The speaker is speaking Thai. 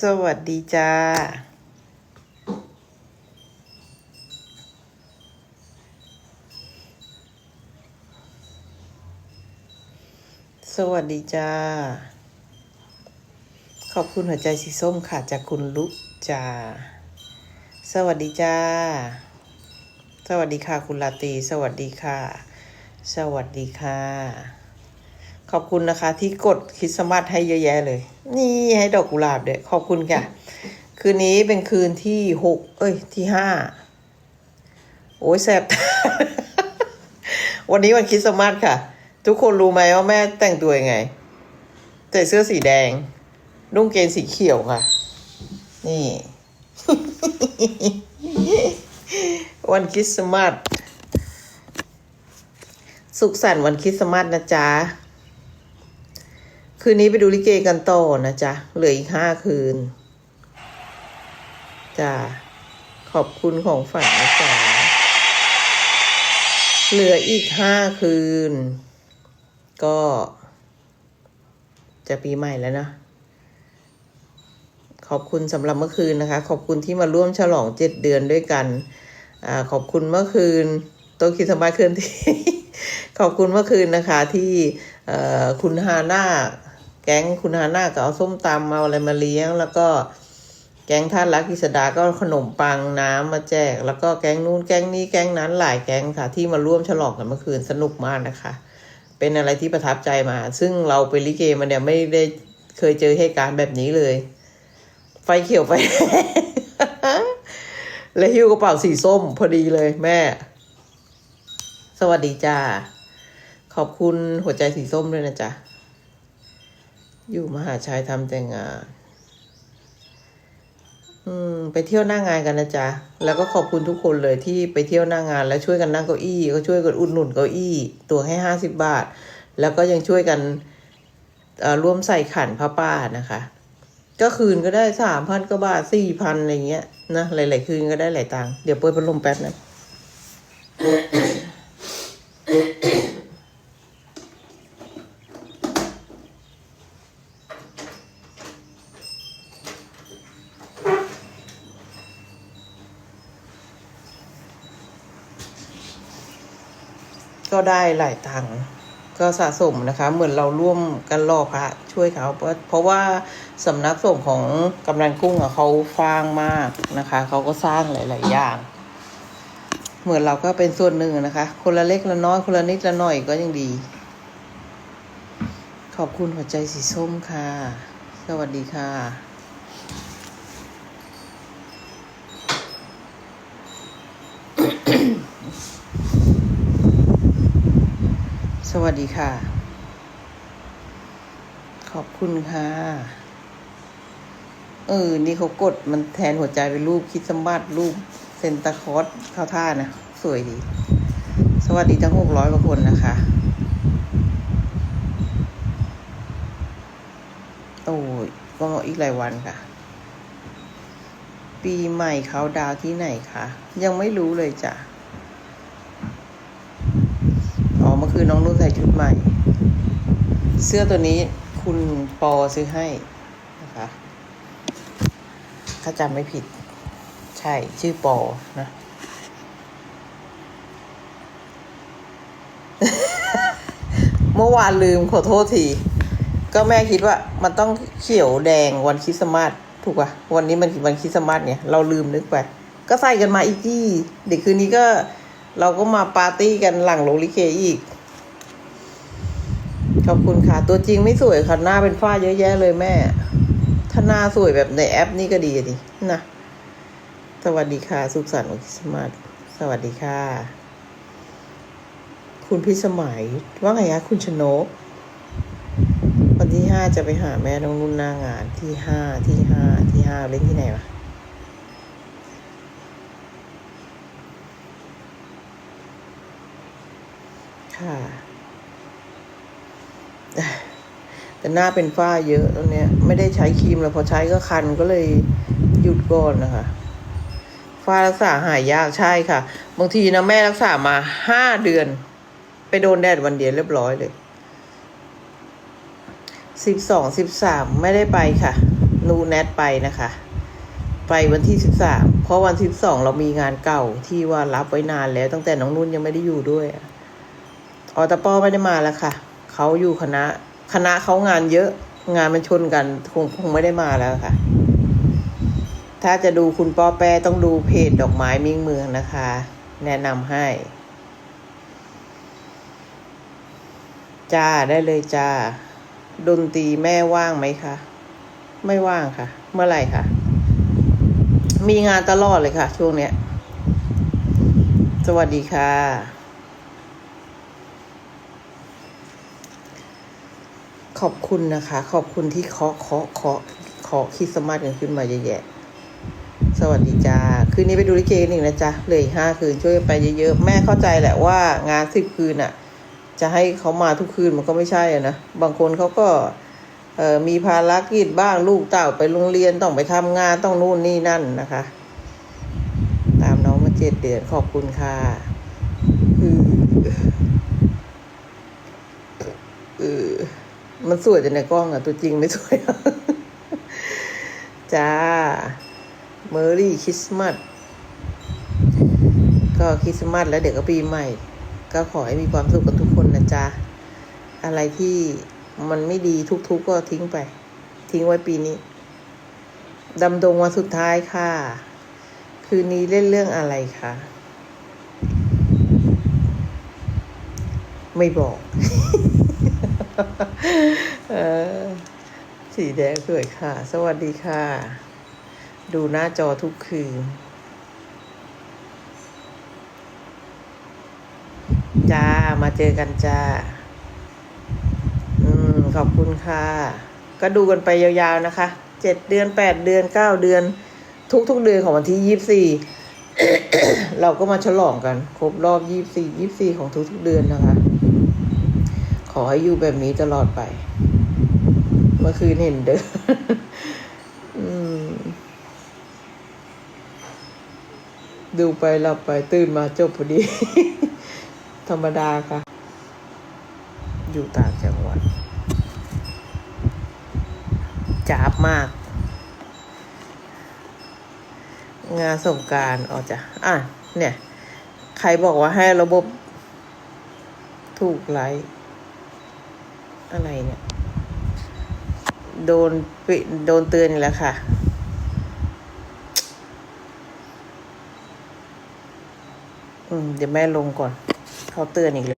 สวัสดีจ้า สวัสดีจ้า ขอบคุณหัวใจสีส้มค่ะจากคุณลุกจ้า สวัสดีจ้า สวัสดีค่ะคุณลาตี สวัสดีค่ะ สวัสดีค่ะ ขอบคุณนะคะ ที่กดคริสต์มาสให้เยอะแยะเลย นี่ให้ดอกกุหลาบเด้วยขอบคุณค่ะ คืนนี้เป็นคืนที่หกเอ้ยที่ห้าโอ้ยแสบวันนี้วันคริสต์มาสค่ะ ทุกคนรู้ไหมว่าแม่แต่งตัวยังไงใส่เสื้อสีแดง นุ่งเกงสีเขียวค่ะ นี่ วันคริสต์มาสสุขสันต์วันคริสต์มาสนะจ๊ะ คืนนี้ไปดูลิเกกันต่อนะจ๊ะ เหลืออีกห้าคืนจ้าขอบคุณของฝันนะจ๊ะเหลืออีกห้าคืน ก็ จะปีใหม่แล้วนะ ขอบคุณสำหรับเมื่อคืนนะคะ ขอบคุณที่มาร่วมฉลองเจ็ดเดือนด้วยกันอขอบคุณเมื่อคืนโตคิดสมาเคลื่อนที่ขอบคุณเมื่อคืนนะคะที่คุณฮาน่า แก๊งคุณฮาน่าก็เอาส้มตำมาอะไรมาเลี้ยง แล้วก็แก๊งท่านรักกิษดาก็ขนมปังน้ำมาแจก แล้วก็แก๊งนู้นแก๊งนี้แก๊งนั้นหลายแก๊งค่ะ ที่มาร่วมฉลองกันเมื่อคืนสนุกมากนะคะ เป็นอะไรที่ประทับใจมา ซึ่งเราไปลิเกมาเนี่ยไม่ได้เคยเจอเหตุการณ์แบบนี้เลย ไฟเขียวไฟและหิ้วกระเป๋าสีส้มพอดีเลยแม่ สวัสดีจ้าขอบคุณหัวใจสีส้มด้วยนะจ๊ะ อยู่มหาชัยทำแต่งงาน อืม ไปเที่ยวหน้างานกันนะจ๊ะ แล้วก็ขอบคุณทุกคนเลยที่ไปเที่ยวหน้างาน แล้วช่วยกันนั่งเก้าอี้ ก็ช่วยกันอุดหนุนเก้าอี้ ตัวให้ห้าสิบบาท แล้วก็ยังช่วยกันร่วมใส่ขันพระป้านะคะ ก็คืนก็ได้สามพันกว่าบาทสี่พันอะไรเงี้ยนะหลาย ๆ คืนก็ได้หลายตังค์เดี๋ยวเปิดพัดลมแป๊บนะ ก็ได้หลายตังค์ก็สะสมนะคะ เหมือนเราร่วมกันล่อพระช่วยเขาเพราะเพราะว่าสำนักสงฆ์ของกำนันกุ้งอะเขาฟางมากนะคะ เขาก็สร้างหลาย ๆ อย่าง เหมือนเราก็เป็นส่วนหนึ่งนะคะ คนละเล็กละน้อยคนละนิดละหน่อยก็ยังดี ขอบคุณหัวใจสีส้มค่ะ สวัสดีค่ะ สวัสดีค่ะ ขอบคุณค่ะ เออ นี่เขากดมันแทนหัวใจเป็นรูปคริดสมบัติรูปเซนตาคอสเข้าท่านะ สวยดี สวัสดีทั้งหกร้อยกว่าคนนะคะ โอ้ยก็อีกหลายวันค่ะ ปีใหม่เขาดาวที่ไหนคะ ยังไม่รู้เลยจ้ะ อ๋อเมื่อน้องนุ่นใส่ชุดใหม่ เสื้อตัวนี้คุณปอซื้อให้นะคะถ้าจำไม่ผิด ใช่ชื่อปอนะ เมื่อวานลืมขอโทษที ก็แม่คิดว่ามันต้องเขียวแดงวันคริสต์มาสถูกป่ะวันนี้มันวันคริสต์มาสเนี่ยเราลืมนึกไป ก็ใส่กันมาอีกที่เด็กคืนนี้ก็เราก็มาปาร์ตี้กันหลังโรงลิเกอีก ขอบคุณค่ะ ตัวจริงไม่สวยค่ะ หน้าเป็นฝ้าเยอะแยะเลยแม่ ถ้าหน้าสวยแบบในแอปนี่ก็ดีดินะสวัสดีค่ะ สุขสันต์วันคริสต์มาสสวัสดีค่ะ คุณพิสมัย ว่าไงคะคุณชนก วันที่ห้าจะไปหาแม่น้องนุ่นหน้างานที่ห้าที่ห้าที่ห้าเล่นที่ไหนวะค่ะ แต่หน้าเป็นฝ้าเยอะตอนเนี้ย ไม่ได้ใช้ครีมแล้วพอใช้ก็คันก็เลยหยุดก่อนนะคะฝ้ารักษาหายยากใช่ค่ะบางทีนะแม่รักษามาห้าเดือน ไปโดนแดดวันเดียวเรียบร้อยเลยสิบสองสิบสามไม่ได้ไปค่ะ นูแนทไปนะคะ ไปวันที่สิบสามเพราะวันที่สองเรามีงานเก่าที่ว่ารับไว้นานแล้ว ตั้งแต่น้องนุ่นยังไม่ได้อยู่ด้วยอะอตาป้อไม่ได้มาแล้วค่ะ เขาอยู่คณะ คณะเขางานเยอะ งานมันชนกันคงคงไม่ได้มาแล้วค่ะ ถ้าจะดูคุณป้อแปรต้องดูเพจดอกไม้มิ่งเมืองนะคะ แนะนำให้ จ้าได้เลยจ้า ดนตรีแม่ว่างไหมคะ ไม่ว่างค่ะ เมื่อไหร่คะมีงานตลอดเลยค่ะ ช่วงเนี้ย สวัสดีค่ะ ขอบคุณนะคะ ขอบคุณที่เคาะเคาะเคาะเคาะคิดสต์มาสกันขึ้นมาเยอะแยะ สวัสดีจ้าคืนนี้ไปดูลิเกกันอีกนะจ๊ะเหลยห้าคืนช่วยไปเยอะๆ แม่เข้าใจแหละว่างานสิบคืนอะ จะให้เขามาทุกคืนมันก็ไม่ใช่อะนะ บางคนเขาก็เอ่อมีภารกิจบ้างลูกเต่าไปโรงเรียนต้องไปทำงานต้องนู่นนี่นั่นนะคะ ตามน้องมาเจ็ดเดือนขอบคุณค่ะอือเออ มันสวยแต่ในกล้องอะตัวจริงไม่สวย จ้าเมอรี่คริสต์มาสก็คริสต์มาสแล้วเดี๋ยวก็ปีใหม่ ก็ขอให้มีความสุขกันทุกคนนะจ๊ะ อะไรที่มันไม่ดีทุกๆก็ทิ้งไป ทิ้งไว้ปีนี้ดำดงวันสุดท้ายค่ะ คืนนี้เล่นเรื่องอะไรคะไม่บอก สีแดงสวยค่ะ สวัสดีค่ะ ดูหน้าจอทุกคืน จ้า มาเจอกันจ้า อืม ขอบคุณค่ะ ก็ดูกันไปยาวๆนะคะ เจ็ดเดือนแปดเดือนเก้าเดือน ทุกๆเดือนของวันที่ยี่สี่เราก็มาฉลองกัน ครบรอบยี่สี่ยี่สี่ของทุกๆเดือนนะคะ อให้อยู่แบบนี้ตลอดไป เมื่อคืนเห็นเดินอืมดูไปหลับไปตื่นมาจบพอดี ธรรมดาค่ะ อยู่ต่างจังหวัดจ้าบมาก งานสงการอ๋อจ้ะอะ เนี่ย ใครบอกว่าให้ระบบถูกไลค์ อะไรเนี่ย โดนปิโดนเตือนอีกแล้วค่ะ อืม เดี๋ยวแม่ลงก่อน เขาเตือนอีกเลย